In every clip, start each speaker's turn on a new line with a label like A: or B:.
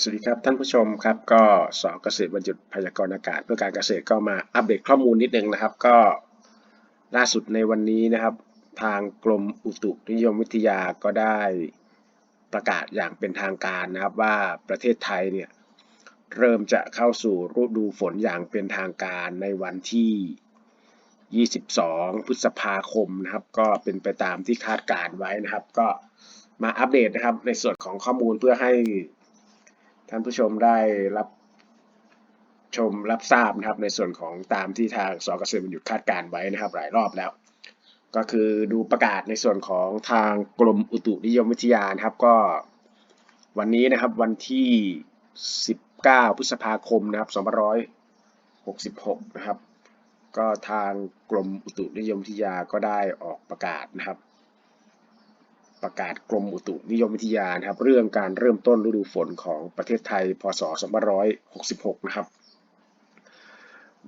A: สวัสดีครับท่านผู้ชมครับก็สอเกษตรบรรจุพยากรณ์อากาศ เพื่อการเกษตรก็มาอัปเดตข้อมูลนิดนึงนะครับ ก็ล่าสุดในวันนี้นะครับ ทางกรมอุตุนิยมวิทยาก็ได้ประกาศอย่างเป็นทางการนะครับว่าประเทศไทยเนี่ยเริ่มจะเข้าสู่ฤดูฝนอย่างเป็นทางการในวันที่ 22 พฤษภาคมนะครับ ก็เป็นไปตามที่คาดการไว้นะครับ ก็มาอัปเดตนะครับในส่วนของข้อมูลเพื่อให้ ท่านผู้ชมได้รับชมรับทราบนะครับในส่วนของตามที่ทางสกเกษตรบรรยุดคาดการไว้นะครับหลายรอบแล้ว ก็คือดูประกาศในส่วนของทางกรมอุตุนิยมวิทยานะครับก็วันนี้นะครับวันที่ 19 พฤษภาคมนะครับ2566 นะครับ ก็ทางกรมอุตุนิยมวิทยาก็ได้ออกประกาศนะครับ ประกาศกรมอุตุนิยมวิทยานะครับ เรื่องการเริ่มต้นฤดูฝนของประเทศไทย พศ 2566 นะครับ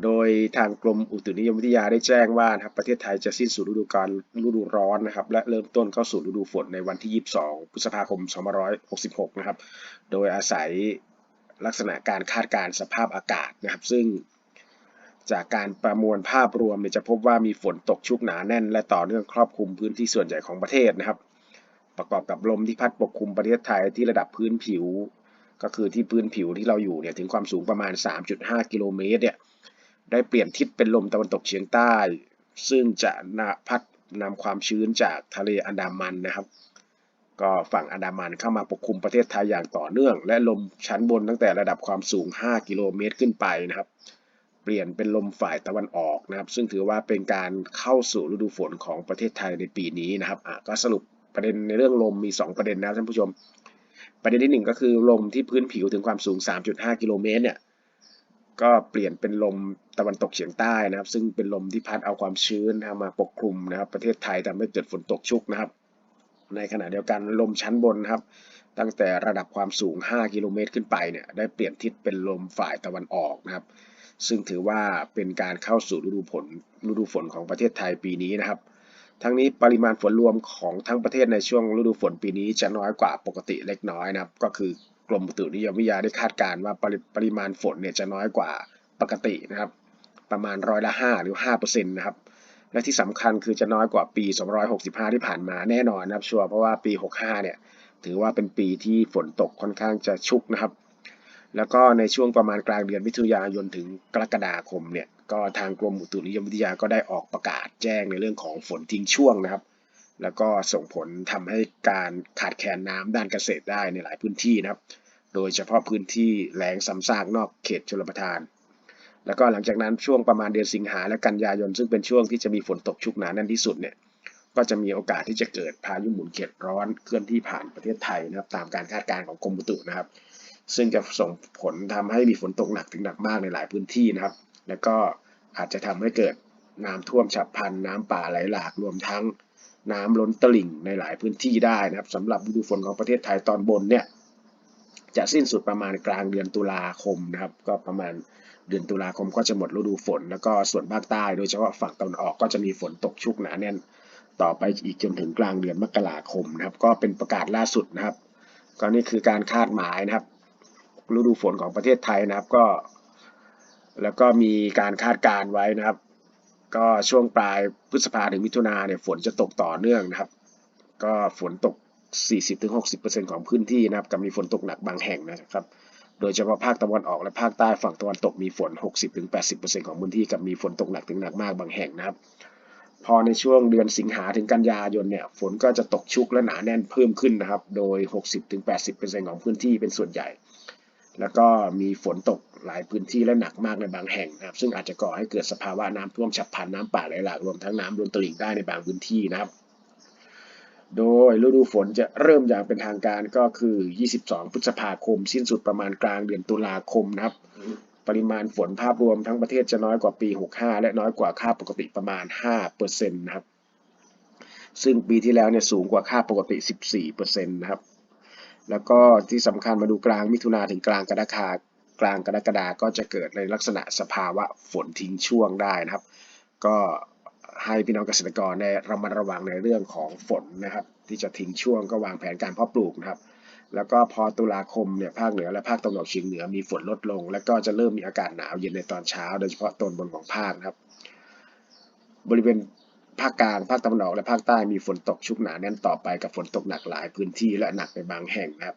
A: โดยทางกรมอุตุนิยมวิทยาได้แจ้งว่านะครับประเทศไทยจะสิ้นสุดฤดูกาลฤดูร้อนนะครับ และเริ่มต้นเข้าสู่ฤดูฝนในวันที่ 22 พฤษภาคม 2566 นะครับ โดยอาศัยลักษณะการคาดการณ์สภาพอากาศนะครับ ซึ่งจากการประมวลภาพรวมจะพบว่ามีฝนตกชุกหนาแน่น และต่อเนื่องครอบคลุมพื้นที่ส่วนใหญ่ของประเทศนะครับ ประกอบกับลมที่พัดปกคลุมประเทศไทยที่ระดับพื้นผิว ก็คือที่พื้นผิวที่เราอยู่เนี่ยถึงความสูงประมาณ 3.5 กิโลเมตรเนี่ยได้เปลี่ยนทิศเป็นลมตะวันตกเฉียงใต้ ซึ่งจะนพัดนำความชื้นจากทะเลอันดามันนะครับ ก็ฝั่งอันดามันเข้ามาปกคลุมประเทศไทยอย่างต่อเนื่อง และลมชั้นบนตั้งแต่ระดับความสูง 5 กิโลเมตรขึ้นไปนะครับ เปลี่ยนเป็นลมฝ่ายตะวันออกนะครับ ซึ่งถือว่าเป็นการเข้าสู่ฤดูฝนของประเทศไทยในปีนี้นะครับก็สรุป ประเด็นในเรื่องลมมี 2 ประเด็นนะท่านผู้ชม ประเด็นที่ 1 ก็คือลมที่พื้นผิวถึงความสูง 3.5 กิโลเมตรเนี่ยก็เปลี่ยนเป็นลมตะวันตกเฉียงใต้นะครับ ซึ่งเป็นลมที่พัดเอาความชื้นมาปกคลุมนะครับ ประเทศไทยทำให้เกิดฝนตกชุกนะครับ ในขณะเดียวกันลมชั้นบนครับ ตั้งแต่ระดับความสูง 5 กิโลเมตรขึ้นไปเนี่ยได้เปลี่ยนทิศเป็นลมฝ่ายตะวันออกนะครับ ซึ่งถือว่าเป็นการเข้าสู่ฤดูฝนฤดูฝนของประเทศไทยปีนี้นะครับ ทั้งนี้ปริมาณฝนรวมของทั้งประเทศในช่วงฤดูฝนปีนี้จะน้อยกว่าปกติเล็กน้อยนะครับ ก็คือกรมอุตุนิยมวิทยาได้คาดการณ์ว่าปรปริมาณฝนเนี่ยจะน้อยกว่าปกตินะครับ ประมาณร้อยละ5หรือ5%นะครับและที่สำคัญคือจะน้อยกว่าปี 265 ที่ผ่านมาแน่นอนนะครับชัวร์เพราะว่าปี 65 เนี่ย ถือว่าเป็นปีที่ฝนตกค่อนข้างจะชุกนะครับ แล้วก็ในช่วงประมาณกลางเดือนมิถุนายนถึงกรกฎาคมเนี่ยก็ทางกรมอุตุนิยมวิทยาก็ได้ออกประกาศแจ้งในเรื่องของฝนทิ้งช่วงนะครับ แล้วก็ส่งผลทำให้การขาดแคลนน้ำด้านเกษตรได้ในหลายพื้นที่นะครับ โดยเฉพาะพื้นที่แหลงซ้ำซากนอกเขตชลประทาน แล้วก็หลังจากนั้นช่วงประมาณเดือนสิงหาและกันยายน ซึ่งเป็นช่วงที่จะมีฝนตกชุกหนาแน่นที่สุดเนี่ยก็จะมีโอกาสที่จะเกิดพายุหมุนเขตร้อนเคลื่อนที่ผ่านประเทศไทยนะครับ ตามการคาดการณ์ของกรมอุตุนะครับ ซึ่งจะส่งผลทำให้มีฝนตกหนักถึงหนักมากในหลายพื้นที่นะครับ แล้วก็อาจจะทำให้เกิดน้ำท่วมฉับพลันน้ำป่าไหลหลากรวมทั้งน้ำล้นตลิ่งในหลายพื้นที่ได้นะครับสำหรับฤดูฝนของประเทศไทยตอนบนเนี่ยจะสิ้นสุดประมาณกลางเดือนตุลาคมนะครับ ก็ประมาณเดือนตุลาคมก็จะหมดฤดูฝน แล้วก็ส่วนภาคใต้โดยเฉพาะฝั่งตะวันออกก็จะมีฝนตกชุกหนาแน่นต่อไปอีกจนถึงกลางเดือนมกราคมนะครับ ก็เป็นประกาศล่าสุดนะครับ ก็นี่คือการคาดหมายนะครับ ฤดูฝนของประเทศไทยนะครับก็ แล้วก็มีการคาดการไว้นะครับ ก็ช่วงปลายพฤษภาถึงมิถุนาเนี่ยฝนจะตกต่อเนื่องนะครับ ก็ฝนตก 40-60%ของพื้นที่นะครับกับมีฝนตกหนักบางแห่งนะครับ โดยเฉพาะภาคตะวันออกและภาคใต้ฝั่งตะวันตกมีฝน 60-80%ของพื้นที่กับมีฝนตกหนักถึงหนักมากบางแห่งนะครับพอในช่วงเดือนสิงหาถึงกันยายนเนี่ยฝนก็จะตกชุกและหนาแน่นเพิ่มขึ้นนะครับ โดย 60-80%ของพื้นที่เป็นส่วนใหญ่ แล้วก็มีฝนตกหลายพื้นที่และหนักมากในบางแห่งนะครับ ซึ่งอาจจะก่อให้เกิดสภาวะน้ำท่วมฉับพลันน้ำป่าไหลหลากรวมทั้งน้ำล้นตลิ่งได้ในบางพื้นที่นะครับ โดยฤดูฝนจะเริ่มอย่างเป็นทางการก็คือ 22 พฤษภาคม สิ้นสุดประมาณกลางเดือนตุลาคมนะครับ ปริมาณฝนภาพรวมทั้งประเทศจะน้อยกว่าปี 65 และน้อยกว่าค่าปกติประมาณ 5%นะครับ ซึ่งปีที่แล้วเนี่ยสูงกว่าค่าปกติ 14%นะครับ แล้วก็ที่สำคัญมาดูกลางมิถุนาถึงกลางกรกฎาคมกลางกรกฎาก็จะเกิดในลักษณะสภาวะฝนทิ้งช่วงได้นะครับ ก็ให้พี่น้องเกษตรกรในระมัดระวังในเรื่องของฝนนะครับ ที่จะทิ้งช่วงก็วางแผนการเพาะปลูกนะครับ แล้วก็พอตุลาคมเนี่ยภาคเหนือและภาคตะวันออกเฉียงเหนือมีฝนลดลง แล้วก็จะเริ่มมีอากาศหนาวเย็นในตอนเช้า โดยเฉพาะตอนบนของภาคนะครับ บริเวณ ภาคกลางภาคตะวันออกและภาคใต้มีฝนตกชุกหนาแน่นต่อไปกับฝนตกหนักหลายพื้นที่และหนักในบางแห่งนะครับ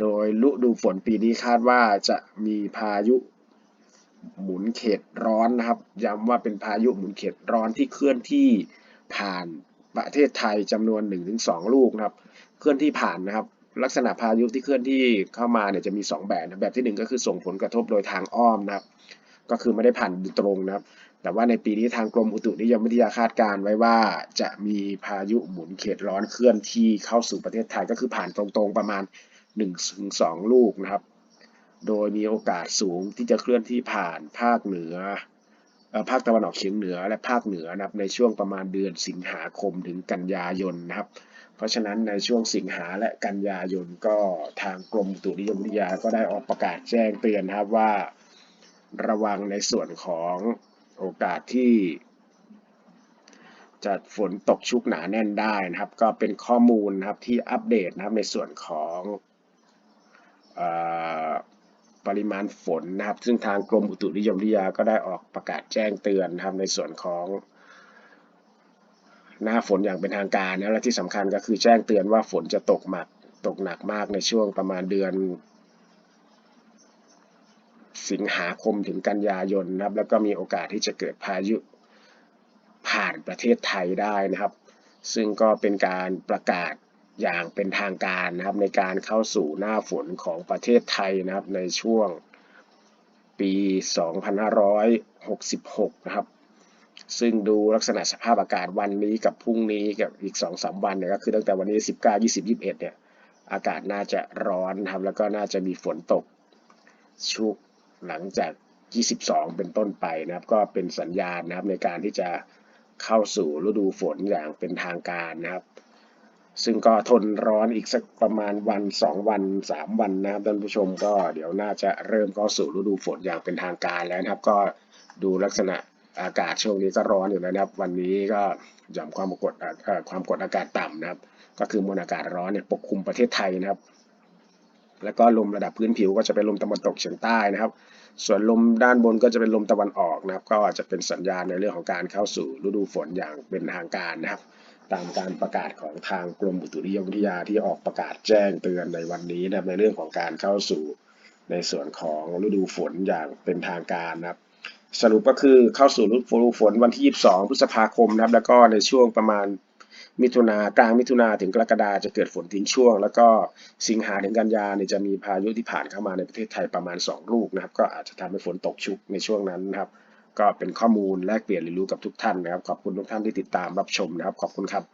A: โดยฤดูฝนปีนี้คาดว่าจะมีพายุหมุนเขตร้อนนะครับ ย้ำว่าเป็นพายุหมุนเขตร้อนที่เคลื่อนที่ผ่านประเทศไทยจำนวน 1-2 ลูกนะครับ เคลื่อนที่ผ่านนะครับ ลักษณะพายุที่เคลื่อนที่เข้ามาเนี่ยจะมี 2 แบบนะแบบที่ 1 ก็คือส่งผลกระทบโดยทางอ้อมนะครับ ก็คือไม่ได้ผ่านตรงนะครับ แต่ว่าในปีนี้ทางกรมอุตุนิยมวิทยาคาดการไว้ว่าจะมีพายุหมุนเขตร้อนเคลื่อนที่เข้าสู่ประเทศไทยก็คือผ่านตรงๆประมาณ1-2ลูกนะครับ โดยมีโอกาสสูงที่จะเคลื่อนที่ผ่านภาคเหนือภาคตะวันออกเฉียงเหนือและภาคเหนือนะครับในช่วงประมาณเดือนสิงหาคมถึงกันยายนนะครับ เพราะฉะนั้นในช่วงสิงหาและกันยายนก็ทางกรมอุตุนิยมวิทยาก็ได้ออกประกาศแจ้งเตือนนะครับว่า ระวังในส่วนของ โอกาสที่จะฝนตกชุกหนาแน่นได้นะครับ ก็เป็นข้อมูลนะครับที่อัปเดตนะครับในส่วนของปริมาณฝนนะครับ ซึ่งทางกรมอุตุนิยมวิทยาก็ได้ออกประกาศแจ้งเตือนนะครับในส่วนของหน้าฝนอย่างเป็นทางการนะและที่สำคัญก็คือแจ้งเตือนว่าฝนจะตกหนักตกหนักมากในช่วงประมาณเดือน สิงหาคมถึงกันยายนนะครับ แล้วก็มีโอกาสที่จะเกิดพายุผ่านประเทศไทยได้นะครับ ซึ่งก็เป็นการประกาศอย่างเป็นทางการนะครับ ในการเข้าสู่หน้าฝนของประเทศไทยนะครับ ในช่วงปี 2566 นะครับ ซึ่งดูลักษณะสภาพอากาศวันนี้กับพรุ่งนี้กับอีก 2-3 วันเนี่ยก็คือตั้งแต่วันนี้ 19 20 21 เนี่ย อากาศน่าจะร้อนนะครับ แล้วก็น่าจะมีฝนตกชุก หลังจาก 22 เป็นต้นไปนะครับ ก็เป็นสัญญาณนะครับในการที่จะเข้าสู่ฤดูฝนอย่างเป็นทางการนะครับ ซึ่งก็ทนร้อนอีกสักประมาณวัน 2 วัน 3 วันนะครับท่านผู้ชมก็เดี๋ยวน่าจะเริ่มเข้าสู่ฤดูฝนอย่างเป็นทางการแล้วนะครับ ก็ดูลักษณะอากาศช่วงนี้ก็ร้อนอยู่แล้วนะครับ วันนี้ก็หย่อมความกดความกดอากาศต่ำนะครับ ก็คือมวลอากาศร้อนเนี่ยปกคลุมประเทศไทยนะครับ แล้วก็ลมระดับพื้นผิวก็จะเป็นลมตะวันตกเฉียงใต้นะครับ ส่วนลมด้านบนก็จะเป็นลมตะวันออกนะครับ ก็จะเป็นสัญญาณในเรื่องของการเข้าสู่ฤดูฝนอย่างเป็นทางการนะครับ ตามการประกาศของทางกรมอุตุนิยมวิทยาที่ออกประกาศแจ้งเตือนในวันนี้นะครับในเรื่องของการเข้าสู่ในส่วนของฤดูฝนอย่างเป็นทางการนะครับสรุปก็คือเข้าสู่ฤดูฝนวันที่ 22 พฤษภาคมนะครับ แล้วก็ในช่วงประมาณ มิถุนากลางมิถุนาถึงกรกฎาจะเกิดฝนทิ้งช่วง แล้วก็สิงหาถึงกันยาเนี่ยจะมีพายุที่ผ่านเข้ามาในประเทศไทยประมาณ 2 ลูกนะครับ ก็อาจจะทำให้ฝนตกชุกในช่วงนั้นนะครับ ก็เป็นข้อมูลแลกเปลี่ยนเรียนรู้กับทุกท่านนะครับ ขอบคุณทุกท่านที่ติดตามรับชมนะครับ ขอบคุณครับ